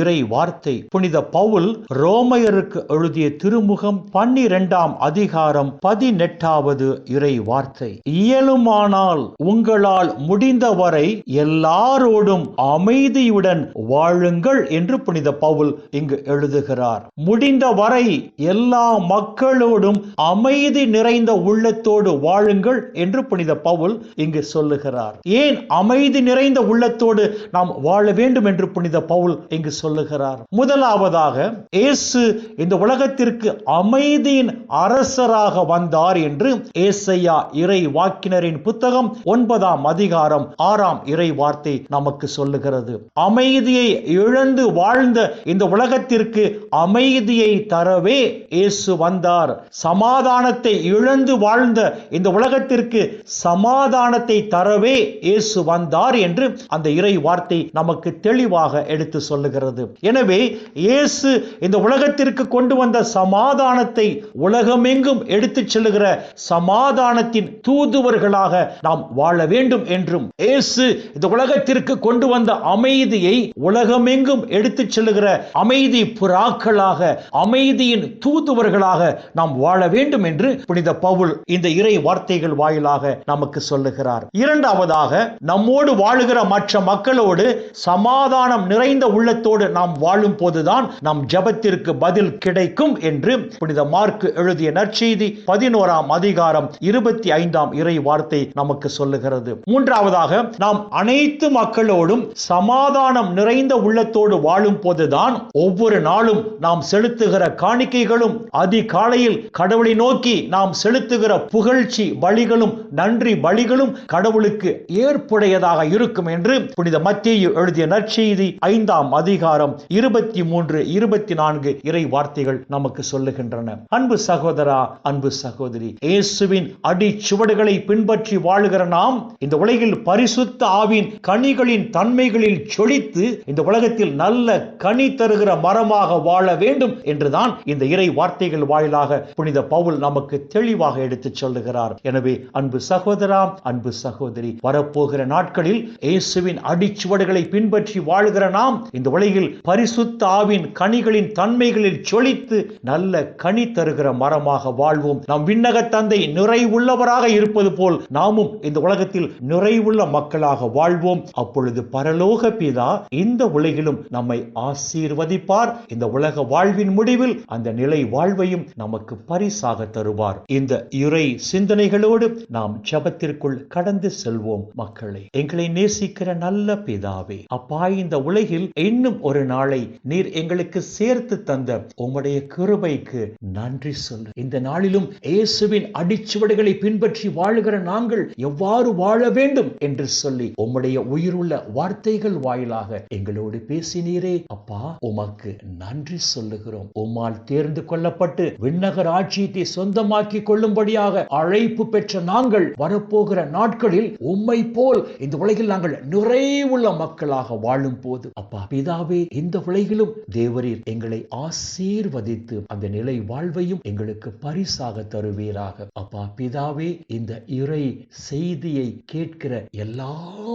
இறை வார்த்தை. புனித பவுல் ரோமையருக்கு எழுதிய திருமுகம் பன்னிரெண்டாம் அதிகாரம் பதினெட்டாவது இறை வார்த்தை. இயலுமானால் உங்களால் முடிந்தவரை எல்லாரோடும் அமைதியுடன் வாழுங்கள் என்று புனித பவுல் இங்கு எழுதுகிறார். முடிந்தவரை எல்லா மக்களோடும் அமைதி நிறைந்த உள்ளத்தோடு வாழுங்கள் என்று புனித பவுல் இங்கு சொல்லுகிறார். ஏன் அமைதி நிறைந்த உள்ளத்தோடு நாம் வாழ வேண்டும் என்று புனித பவுல் இங்கு சொல்லுகிறார். முதலாவதாக இயேசு இந்த உலகத்திற்கு அமைதியின் அரசராக வந்தார் என்று ஏசையா இறை வாக்கினரின் புத்தகம் ஒன்பதாம் அதிகாரம் ஆறாம் இறை வார்த்தை நமக்கு சொல்லுகிறது. அமைதியை இழந்து வாழ்ந்த இந்த உலகத்திற்கு அமைதியை தரவே இயேசு வந்தார். சமாதானத்தை இழந்து வாழ்ந்த இந்த உலகத்திற்கு சமாதானத்தை தரவே இயேசு வந்தார் என்று அந்த இறை வார்த்தை நமக்கு தெளிவாக எடுத்து சொல்லுகிறது. எனவே இயேசு இந்த உலகத்திற்கு கொண்டு வந்த சமாதானத்தை உலகமெங்கும் எடுத்துச் செல்லுகிற சமாதானத்தின் தூதுவர்களாக நாம் வாழ வேண்டும் என்றும் இயேசு இந்த உலகத்திற்கு கொண்டு வந்த அமைதியை உலகமெங்கும் எடுத்துச் செல்லுகிற அமைதி புறாக்களாக அமைதியின் தூதுவர்களாக நாம் வாழ வேண்டும் என்று புனித பவுல் இந்த இறை வார்த்தைகள் வாயிலாக நமக்கு சொல்லுகிறார். இரண்டாவதாக நம்மோடு வாழுகிற மற்ற மக்களோடு சமாதானம் நிறைந்த உள்ளத்தோடு நாம் வாழும் போதுதான் நம் ஜபத்திற்கு பதில் கிடைக்கும் என்று புனித மார்க்கு எழுதிய நற்செய்தி பதினோராம் அதிகாரம் இருபத்தி ஐந்தாம் இறை வார்த்தை நமக்கு சொல்லுகிறது. மூன்றாவதாக நாம் அனைத்து மக்களோடும் சமாதானம் நிறைந்த உள்ளத்தோடு வாழும் போதுதான் ஒவ்வொரு நாளும் நாம் செலுத்துகிற காணிக்கைகளும் அதிகாலையில் கடவுளை நோக்கி நாம் செலுத்துகிற புகழ்ச்சி பலிகளும் நன்றி பலிகளும் கடவுளுக்கு ஏற்புடையதாக இருக்கும் என்று புனித மத்திய எழுதிய நற்செய்தி ஐந்தாம் அதிகாரம் அதிகாரம் இருபத்தி மூன்று இருபத்தி நான்கு இறை வார்த்தைகள் நமக்கு சொல்லுகின்றன. அன்பு சகோதரா அன்பு சகோதரி இயேசுவின் அடி சுவடுகளை பின்பற்றி வாழுகிற நாம் இந்த உலகில் பரிசுத்த ஆவின் கனிகளின் தன்மைகளில் சொலித்து இந்த உலகத்தில் நல்ல கனி தருகிற மரமாக வாழ வேண்டும் என்றுதான் இந்த இறை வார்த்தைகள் வாயிலாக புனித பவுல் நமக்கு தெளிவாக எடுத்துச் சொல்லுகிறார். எனவே அன்பு சகோதரா அன்பு சகோதரி வரப்போகிற நாட்களில் இயேசுவின் அடிச்சுவடுகளை பின்பற்றி வாழ்கிற நாம் இந்த உலகில் பரிசுத்த ஆவின் கனிகளின் தன்மைகளில் சொலித்து நல்ல கனி தருகிற மரமாக வாழ்வோம். நம் விண்ணக தந்தை நிறைவுள்ளவராக இருப்பது போல் நாமும் இந்த உலகத்தில் நிறைவுள்ள மக்களாக வாழ்வோம். அப்பொழுது பரலோக பிதா இந்த உலகிலும் நம்மை ஆசீர்வதிப்பார். இந்த உலக வாழ்வின் முடிவில் அந்த நிலை வாழ்வையும் நமக்கு பரிசாக தருவார். இந்த இறை சிந்தனைகளோடு நாம் ஜபத்திற்குள் கடந்து செல்வோம் மக்களை. எங்களை நேசிக்கிற நல்ல பிதாவே அப்பா இந்த உலகில் இன்னும் ஒரு நாளை நீர் எங்களுக்கு சேர்த்து தந்த உம்முடைய கிருபைக்கு நன்றி சொல்லு. இந்த நாளிலும் இயேசுவின் அடிச்சுவடுகளை பின்பற்றி வாழுகிற நாங்கள் எவ்வாறு வாழ வேண்டும் என்று சொல்லி உம்முடைய உயிருள்ள வார்த்தைகள் வாயிலாக எங்களோடு பேசினீரே. அப்பா உமக்கு நன்றி சொல்லுகிறோம். உம்மால் தேர்ந்து கொள்ளப்பட்டு விண்ணகர் ஆட்சியத்தை சொந்தமாக்கி கொள்ளும்படியாக அழைப்பு பெற்ற நாங்கள் வரப்போகிற நாட்களில் உம்மை போல் இந்த உலகில் நாங்கள் நிறைவுள்ள மக்களாக வாழும் போது அப்பா பிதாவே ஆகவே இந்த உலகிலும் தேவரீர் எங்களை ஆசீர்வதித்து அந்த நிலை வாழ்வையும் எங்களுக்கு பரிசாக தருவீராக. அப்பா பிதாவே இந்த இறை செய்தியை கேட்கிற எல்லா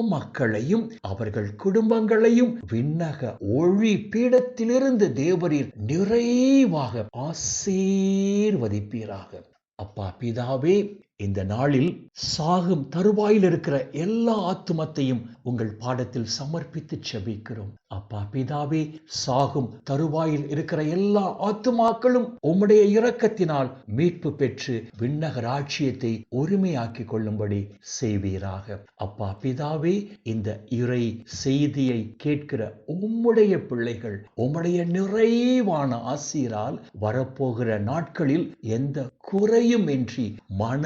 மக்களையும் அவர்கள் குடும்பங்களையும் விண்ணக ஒளி பீடத்திலிருந்து தேவரீர் நிறைவாக ஆசீர்வதிப்பீராக. அப்பா பிதாவே இந்த நாளில் சாகும் தருவாயில் இருக்கிற எல்லா ஆத்துமத்தையும் உங்கள் பாடத்தில் சமர்ப்பித்து செபிக்கிறோம். அப்பா பிதாவே சாகும் தருவாயில் இருக்கிற எல்லா ஆத்துமாக்களும் உம்முடைய இரக்கத்தினால் மீட்பு பெற்று விண்ணக ராட்சியத்தை உரிமையாக்கி கொள்ளும்படி செய்வீராக. அப்பா பிதாவே இந்த இறை செய்தியை கேட்கிற உம்முடைய பிள்ளைகள் உம்முடைய நிறைவான ஆசிரால் வரப்போகிற நாட்களில் எந்த குறையும் இன்றி மன